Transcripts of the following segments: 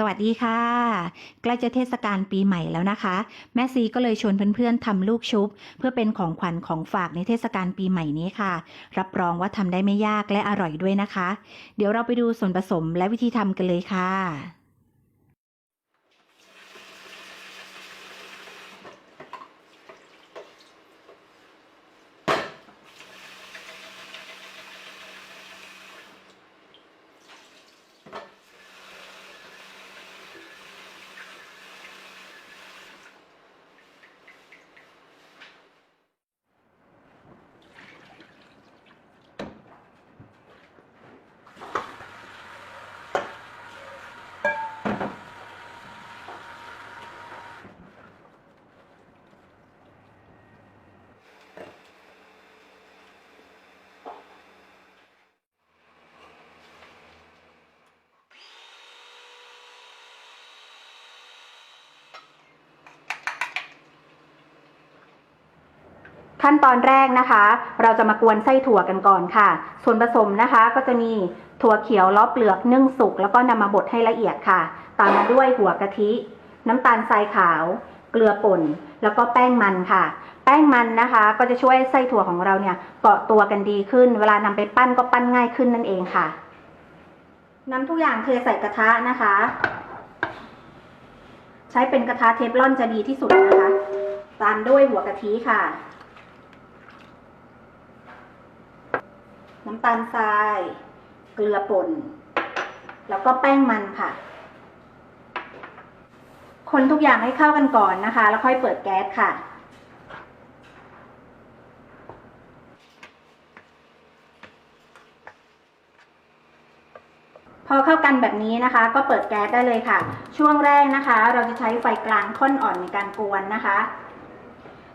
สวัสดีค่ะ ใกล้จะเทศกาลปีใหม่แล้วนะคะ แม่ซีก็เลยชวนเพื่อนๆทำลูกชุบ เพื่อเป็นของขวัญของฝากในเทศกาลปีใหม่นี้ค่ะ รับรองว่าทำได้ไม่ยากและอร่อยด้วยนะคะ เดี๋ยวเราไปดูส่วนผสมและวิธีทำกันเลยค่ะ ขั้นตอนแรกนะคะ เราจะมากวนไส้ถั่วกันก่อนค่ะ ส่วนผสมนะคะก็จะมีถั่วเขียวล้อเปลือกนึ่งสุกแล้วก็นำมาบดให้ละเอียดค่ะ ตามมาด้วยหัวกะทิ น้ำตาลทรายขาว เกลือป่น แล้วก็แป้งมันค่ะ แป้งมันนะคะ ก็จะช่วยไส้ถั่วของเราเนี่ยเกาะตัวกันดีขึ้น เวลานำไปปั้นก็ปั้นง่ายขึ้นนั่นเองค่ะนำทุกอย่างเทใส่กระทะนะคะ ใช้เป็นกระทะเทฟลอนจะดีที่สุดนะคะ ตามด้วยหัวกะทิค่ะ น้ำตาลทราย เกลือป่น แล้วก็แป้งมันค่ะ คนทุกอย่างให้เข้ากันก่อนนะคะ แล้วค่อยเปิดแก๊สค่ะพอเข้ากันแบบนี้นะคะ ก็เปิดแก๊สได้เลยค่ะ ช่วงแรกนะคะ เราจะใช้ไฟกลางค่อนอ่อนในการกวนนะคะ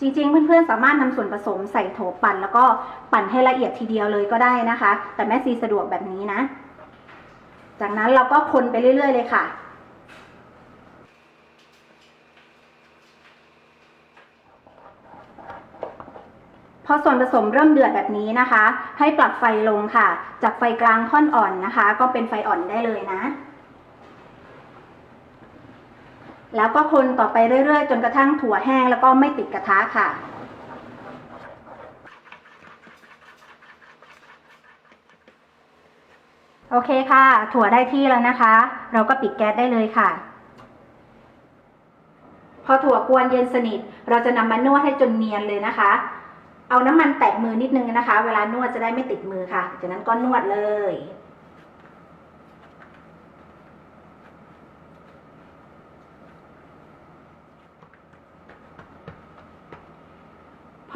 จริงๆ เพื่อนๆ สามารถนำส่วนผสมใส่โถปั่น แล้วก็ปั่นให้ละเอียดทีเดียวเลยก็ได้นะคะ แต่แม่ซีสะดวกแบบนี้นะ จากนั้นเราก็คนไปเรื่อย ๆ เลยค่ะ พอส่วนผสมเริ่มเดือดแบบนี้นะคะ ให้ปรับไฟลงค่ะ จากไฟกลางค่อนอ่อนนะคะ ก็เป็นไฟอ่อนได้เลยนะ แล้วก็คนต่อไปเรื่อยๆ จนกระทั่งถั่วแห้งแล้วก็ไม่ติดกระทะค่ะ โอเคค่ะ ถั่วได้ที่แล้วนะคะ เราก็ปิดแก๊สได้เลยค่ะ พอถั่วกวนเย็นสนิท เราจะนำมานวดให้จนเนียนเลยนะคะ เอาน้ำมันแตะมือนิดนึงนะคะ เวลานวดจะได้ไม่ติดมือค่ะ จากนั้นก็นวดเลย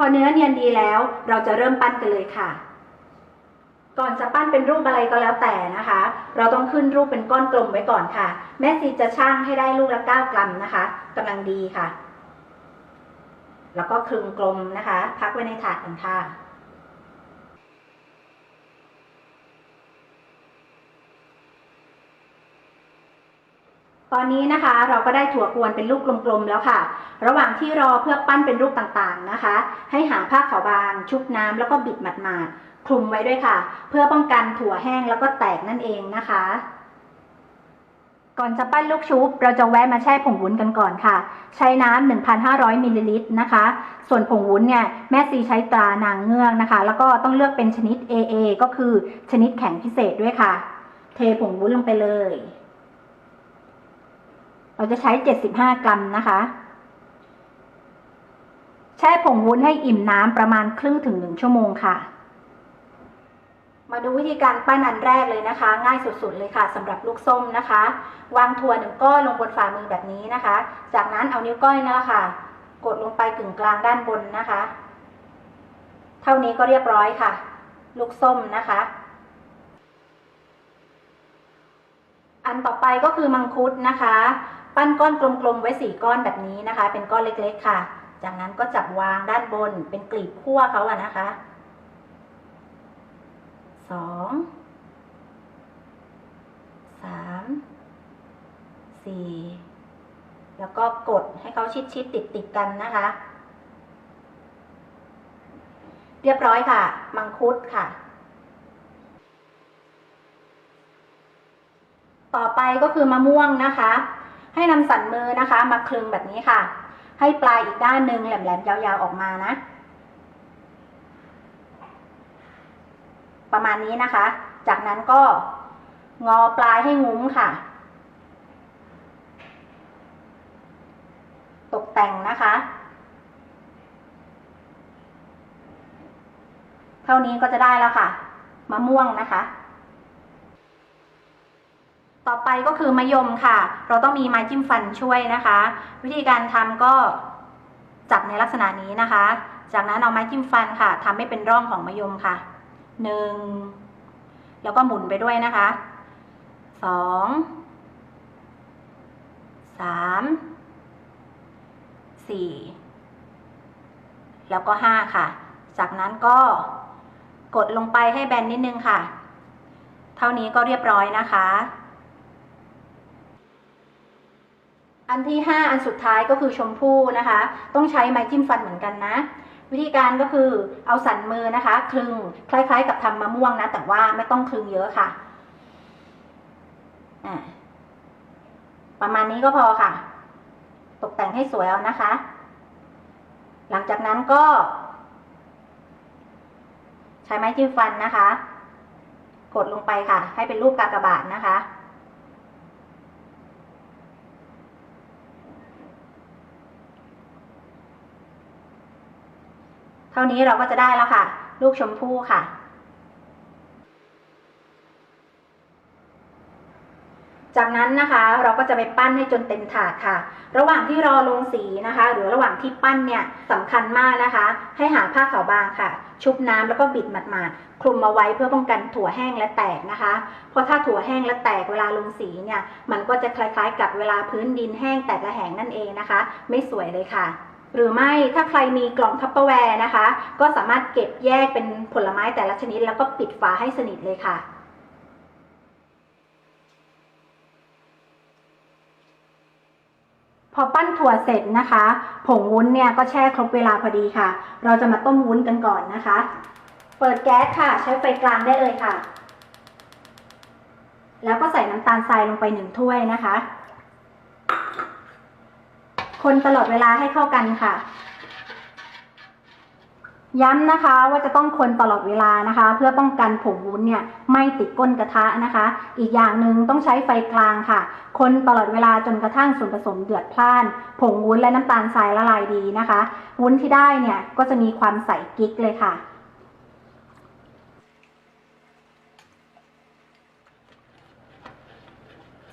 พอเนื้อเนียนดีแล้ว เราจะเริ่มปั้นกันเลยค่ะ ก่อนจะปั้นเป็นรูปอะไรก็แล้วแต่นะคะ เราต้องขึ้นรูปเป็นก้อนกลมไว้ก่อนค่ะ แม่ซีจะช่างให้ได้ลูกละ9กรัมนะคะกำลังดีค่ะ แล้วก็คลึงกลมนะคะ พักไว้ในถาดกันค่ะ ตอนนี้นะคะเราก็ได้ถั่วกวนเป็นลูกกลมๆแล้วค่ะ ระหว่างที่รอเพื่อปั้นเป็นรูปต่างๆนะคะ ให้หาผ้าขาวบาง ชุบน้ำแล้วก็บิดหมาดๆคลุมไว้ด้วยค่ะ เพื่อป้องกันถั่วแห้งแล้วก็แตกนั่นเองนะคะ ก่อนจะปั้นลูกชุบ เราจะแวะมาแช่ผงวุ้นกันก่อนค่ะ ใช้น้ำ1,500มิลลิลิตรนะคะ ส่วนผงวุ้นเนี่ยแม่ซีใช้ตรานางเงือกนะคะ แล้วก็ต้องเลือกเป็นชนิด AA ก็คือชนิดแข็งพิเศษด้วยค่ะ เทผงวุ้นลงไปเลย เราจะใช้ 75 กรัมนะคะ แช่ผงวุ้นให้อิ่มน้ำประมาณครึ่งถึงหนึ่งชั่วโมงค่ะ มาดูวิธีการปั้นอันแรกเลยนะคะ ง่ายสุดๆเลยค่ะสำหรับลูกส้มนะคะ วางถั่วหนึ่งก้อนลงบนฝ่ามือแบบนี้นะคะ จากนั้นเอานิ้วก้อยนั่นแหละค่ะ กดลงไปกึ่งกลางด้านบนนะคะ เท่านี้ก็เรียบร้อยค่ะ ลูกส้มนะคะอันต่อไปก็คือมังคุดนะคะ ปั้นก้อนกลมๆไว้สี่ก้อนแบบนี้นะคะ เป็นก้อนเล็กๆค่ะ จากนั้นก็จับวางด้านบนเป็นกลีบขั้วเขาอะนะคะสองสามสี่แล้วก็กดให้เขาชิดๆติดๆกันนะคะ เรียบร้อยค่ะ มังคุดค่ะต่อไปก็คือมะม่วงนะคะ ให้นำสันมือนะคะ มาคลึงแบบนี้ค่ะ ให้ปลายอีกด้านหนึ่งแหลมๆยาวๆออกมานะ ประมาณนี้นะคะ จากนั้นก็งอปลายให้งุ้มค่ะ ตกแต่งนะคะ เท่านี้ก็จะได้แล้วค่ะ มะม่วงนะคะ ต่อไปก็คือมะยมค่ะ เราต้องมีไม้จิ้มฟันช่วยนะคะ วิธีการทำก็จับในลักษณะนี้นะคะ จากนั้นเอาไม้จิ้มฟันค่ะทำให้เป็นร่องของมะยมค่ะหนึ่งแล้วก็หมุนไปด้วยนะคะสองสามสี่แล้วก็ห้าค่ะ จากนั้นก็กดลงไปให้แบนนิดนึงค่ะ เท่านี้ก็เรียบร้อยนะคะ อันที่ห้าอันสุดท้ายก็คือชมพู่นะคะ ต้องใช้ไม้จิ้มฟันเหมือนกันนะ วิธีการก็คือเอาสันมือนะคะ คลึงคล้ายๆ กับทำมะม่วงนะ แต่ว่าไม่ต้องคลึงเยอะค่ะประมาณนี้ก็พอค่ะ ตกแต่งให้สวยเอานะคะ หลังจากนั้นก็ ใช้ไม้จิ้มฟันนะคะ กดลงไปค่ะ ให้เป็นรูปกากบาทนะคะ เท่านี้เราก็จะได้แล้วค่ะ ลูกชมพู่ค่ะ จากนั้นนะคะเราก็จะไปปั้นให้จนเต็มถาดค่ะ ระหว่างที่รอลงสีนะคะ หรือระหว่างที่ปั้นเนี่ยสำคัญมากนะคะ ให้หาผ้าขาวบางค่ะ ชุบน้ำแล้วก็บิดหมาดๆคลุมมาไว้เพื่อป้องกันถั่วแห้งและแตกนะคะ เพราะถ้าถั่วแห้งและแตกเวลาลงสีเนี่ยมันก็จะคล้ายๆ กับเวลาพื้นดินแห้งแตกระแหงนั่นเองนะคะ ไม่สวยเลยค่ะ หรือไม่ถ้าใครมีกล่องทัพเปอร์แวร์นะคะ ก็สามารถเก็บแยกเป็นผลไม้แต่ละชนิด แล้วก็ปิดฝาให้สนิทเลยค่ะ พอปั้นถั่วเสร็จนะคะ ผงวุ้นเนี่ยก็แช่ครบเวลาพอดีค่ะ เราจะมาต้มวุ้นกันก่อนนะคะ เปิดแก๊สค่ะ ใช้ไฟกลางได้เลยค่ะ แล้วก็ใส่น้ำตาลทรายลงไปหนึ่งถ้วยนะคะ คนตลอดเวลาให้เข้ากันค่ะ ย้ำนะคะว่าจะต้องคนตลอดเวลานะคะ เพื่อป้องกันผงวุ้นเนี่ยไม่ติดก้นกระทะนะคะ อีกอย่างหนึ่งต้องใช้ไฟกลางค่ะ คนตลอดเวลาจนกระทั่งส่วนผสมเดือดพล่าน ผงวุ้นและน้ำตาลทรายละลายดีนะคะ วุ้นที่ได้เนี่ยก็จะมีความใสกิ๊กเลยค่ะ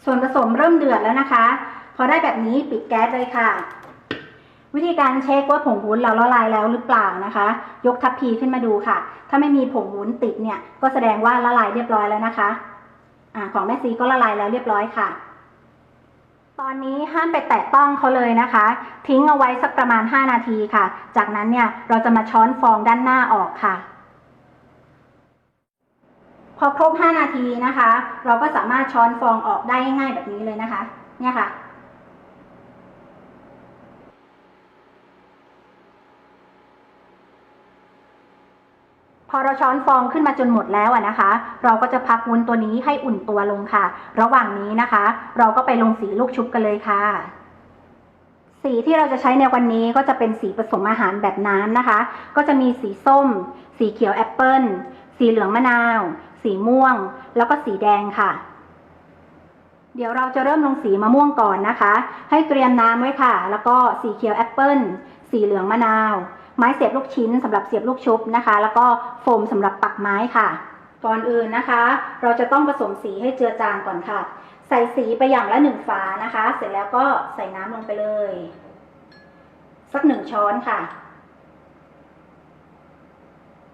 ส่วนผสมเริ่มเดือดแล้วนะคะ พอได้แบบนี้ปิดแก๊สเลยค่ะ วิธีการเช็คว่าผงวุ้นเราละลายแล้วหรือเปล่านะคะ ยกทัพพีขึ้นมาดูค่ะ ถ้าไม่มีผงวุ้นติดเนี่ยก็แสดงว่าละลายเรียบร้อยแล้วนะคะอ่าของแม่ซีก็ละลายแล้วเรียบร้อยค่ะ ตอนนี้ห้ามไปแตะต้องเขาเลยนะคะ ทิ้งเอาไว้สักประมาณ 5 นาทีค่ะ จากนั้นเนี่ยเราจะมาช้อนฟองด้านหน้าออกค่ะพอครบ 5 นาทีนะคะ เราก็สามารถช้อนฟองออกได้ง่ายๆแบบนี้เลยนะคะ เนี่ยค่ะ พอเราช้อนฟองขึ้นมาจนหมดแล้วนะคะ เราก็จะพักวุ้นตัวนี้ให้อุ่นตัวลงค่ะ ระหว่างนี้นะคะ เราก็ไปลงสีลูกชุบกันเลยค่ะ สีที่เราจะใช้ในวันนี้ก็จะเป็นสีผสมอาหารแบบน้ำนะคะ ก็จะมีสีส้ม สีเขียวแอปเปิลสีเหลืองมะนาว สีม่วง แล้วก็สีแดงค่ะ เดี๋ยวเราจะเริ่มลงสีมะม่วงก่อนนะคะ ให้เตรียมน้ำไว้ค่ะ แล้วก็สีเขียวแอปเปิลสีเหลืองมะนาว ไม้เสียบลูกชิ้นสำหรับเสียบลูกชุบนะคะ แล้วก็โฟมสำหรับปักไม้ค่ะ ก่อนอื่นนะคะ เราจะต้องผสมสีให้เจือจางก่อนค่ะ ใส่สีไปอย่างละหนึ่งฝานะคะ เสร็จแล้วก็ใส่น้ำลงไปเลย สักหนึ่งช้อนค่ะ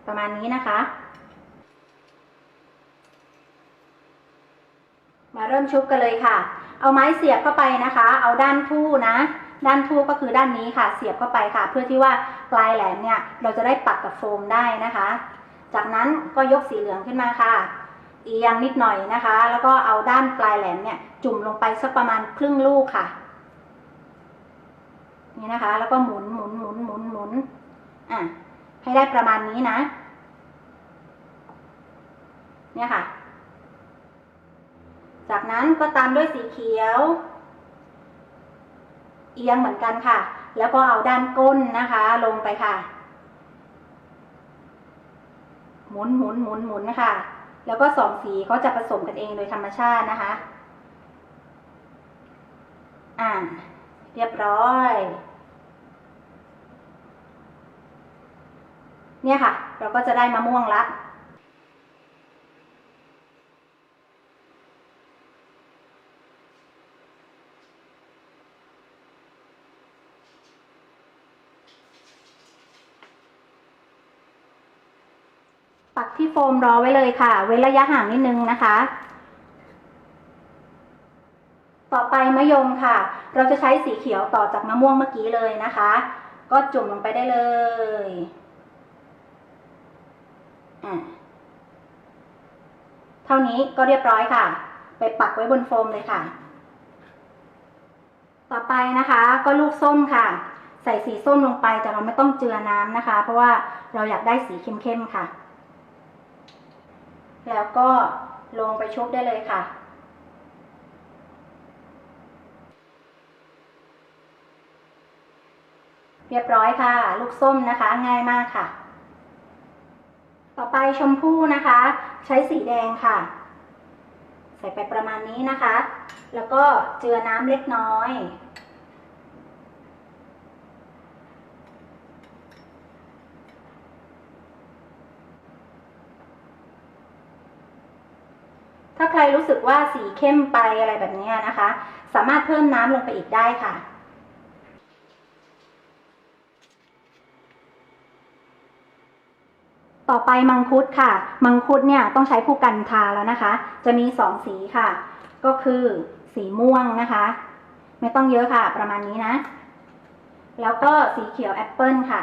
ประมาณนี้นะคะ มาเริ่มชุบกันเลยค่ะ เอาไม้เสียบเข้าไปนะคะ เอาด้านทู่นะ ด้านทู่ก็คือด้านนี้ค่ะ เสียบเข้าไปค่ะ เพื่อที่ว่าปลายแหลมเนี่ยเราจะได้ปักกับโฟมได้นะคะ จากนั้นก็ยกสีเหลืองขึ้นมาค่ะ เอียงนิดหน่อยนะคะ แล้วก็เอาด้านปลายแหลมเนี่ยจุ่มลงไปสักประมาณครึ่งลูกค่ะ นี่นะคะ แล้วก็หมุนหมุนหมุนหมุนหมุนอะให้ได้ประมาณนี้นะ เนี่ยค่ะ จากนั้นก็ตามด้วยสีเขียว เอียงเหมือนกันค่ะ แล้วก็เอาด้านก้นนะคะ ลงไปค่ะ หมุนหมุนหมุนหมุนนะคะแล้วก็สองสีเขาจะผสมกันเองโดยธรรมชาตินะคะ อ่า เรียบร้อย เนี่ยค่ะ เราก็จะได้มะม่วงละ ปักที่โฟมรอไว้เลยค่ะ เว้นระยะห่างนิดนึงนะคะ ต่อไปมะยมค่ะ เราจะใช้สีเขียวต่อจากมะม่วงเมื่อกี้เลยนะคะ ก็จุ่มลงไปได้เลยเท่านี้ก็เรียบร้อยค่ะ ไปปักไว้บนโฟมเลยค่ะ ต่อไปนะคะ ก็ลูกส้มค่ะ ใส่สีส้มลงไปแต่เราไม่ต้องเจือน้ำนะคะ เพราะว่าเราอยากได้สีเข้มๆค่ะ แล้วก็ลงไปชุบได้เลยค่ะ เรียบร้อยค่ะ ลูกส้มนะคะง่ายมากค่ะ ต่อไปชมพู่นะคะ ใช้สีแดงค่ะ ใส่ไปประมาณนี้นะคะ แล้วก็เจือน้ำเล็กน้อย ใครรู้สึกว่าสีเข้มไปอะไรแบบนี้นะคะ สามารถเพิ่มน้ำลงไปอีกได้ค่ะ ต่อไปมังคุดค่ะ มังคุดเนี่ยต้องใช้ผู้กันทาแล้วนะคะ จะมีสองสีค่ะ ก็คือสีม่วงนะคะ ไม่ต้องเยอะค่ะ ประมาณนี้นะ แล้วก็สีเขียวแอปเปิลค่ะ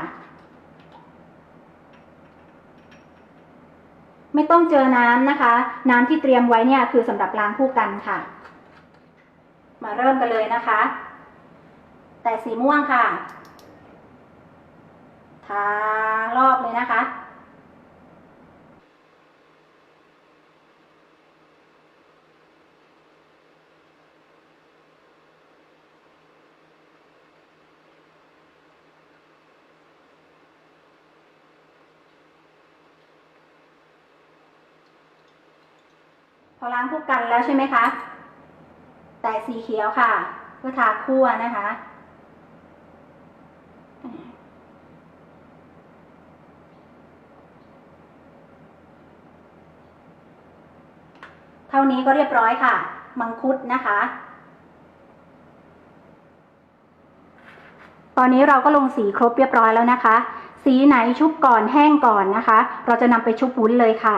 ไม่ต้องเจอน้ำนะคะ น้ำที่เตรียมไว้เนี่ยคือสำหรับล้างคู่กันค่ะ มาเริ่มกันเลยนะคะ แต่สีม่วงค่ะทารอบเลยนะคะ พอล้างผู้กันแล้วใช่ไหมคะ แต่สีเขียวค่ะ เพื่อทาคั่วนะคะเท่านี้ก็เรียบร้อยค่ะ มังคุดนะคะ ตอนนี้เราก็ลงสีครบเรียบร้อยแล้วนะคะ สีไหนชุบก่อนแห้งก่อนนะคะ เราจะนำไปชุบวุ้นเลยค่ะ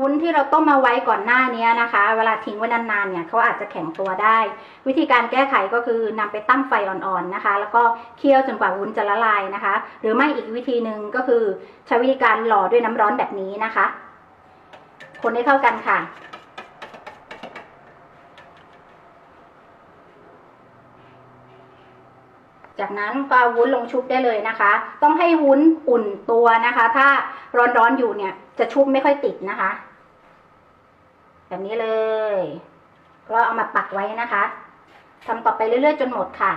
วุ้นที่เราต้มมาไว้ก่อนหน้านี้นะคะ เวลาทิ้งไว้นานๆเนี่ยเขาอาจจะแข็งตัวได้ วิธีการแก้ไขก็คือนำไปตั้งไฟอ่อนๆนะคะ แล้วก็เคี่ยวจนกว่าวุ้นจะละลายนะคะ หรือไม่อีกวิธีหนึ่งก็คือใช้วิธีการหล่อด้วยน้ำร้อนแบบนี้นะคะ คนให้เข้ากันค่ะ จากนั้นก็เอาวุ้นลงชุบได้เลยนะคะ ต้องให้วุ้นอุ่นตัวนะคะ ถ้าร้อนๆอยู่เนี่ยจะชุบไม่ค่อยติดนะคะ แบบนี้เลยก็เอามาปักไว้นะคะทำต่อไปเรื่อยๆจนหมดค่ะ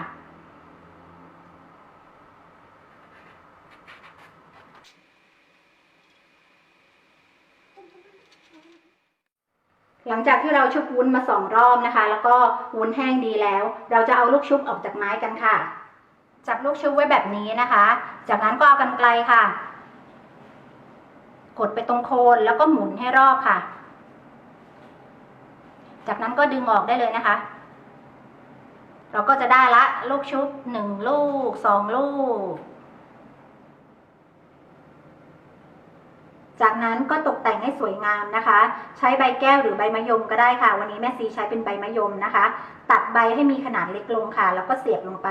หลังจากที่เราชุบวุ้นมาสองรอบนะคะ แล้วก็วุ้นแห้งดีแล้ว เราจะเอาลูกชุบออกจากไม้กันค่ะ จับลูกชุบไว้แบบนี้นะคะ จากนั้นก็เอากันไกลค่ะ กดไปตรงโคนแล้วก็หมุนให้รอบค่ะ จากนั้นก็ดึงออกได้เลยนะคะ เราก็จะได้ละลูกชุบหนึ่งลูกสองลูก จากนั้นก็ตกแต่งให้สวยงามนะคะ ใช้ใบแก้วหรือใบมะยมก็ได้ค่ะ วันนี้แม่ซีใช้เป็นใบมะยมนะคะ ตัดใบให้มีขนาดเล็กลงค่ะ แล้วก็เสียบลงไป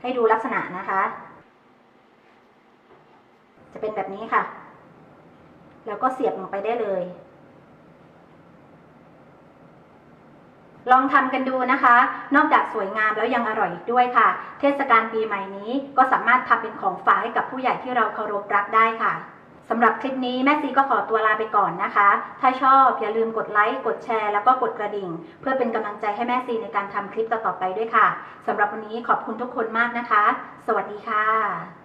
ให้ดูลักษณะนะคะ จะเป็นแบบนี้ค่ะ แล้วก็เสียบลงไปได้เลย ลองทำกันดูนะคะ นอกจากสวยงามแล้วยังอร่อยอีกด้วยค่ะ เทศกาลปีใหม่นี้ก็สามารถทำเป็นของฝากให้กับผู้ใหญ่ที่เราเคารพรักได้ค่ะ สำหรับคลิปนี้แม่ซีก็ขอตัวลาไปก่อนนะคะ ถ้าชอบอย่าลืมกดไลค์ กดแชร์ แล้วก็กดกระดิ่ง เพื่อเป็นกำลังใจให้แม่ซีในการทำคลิปต่อๆไปด้วยค่ะ สำหรับวันนี้ขอบคุณทุกคนมากนะคะ สวัสดีค่ะ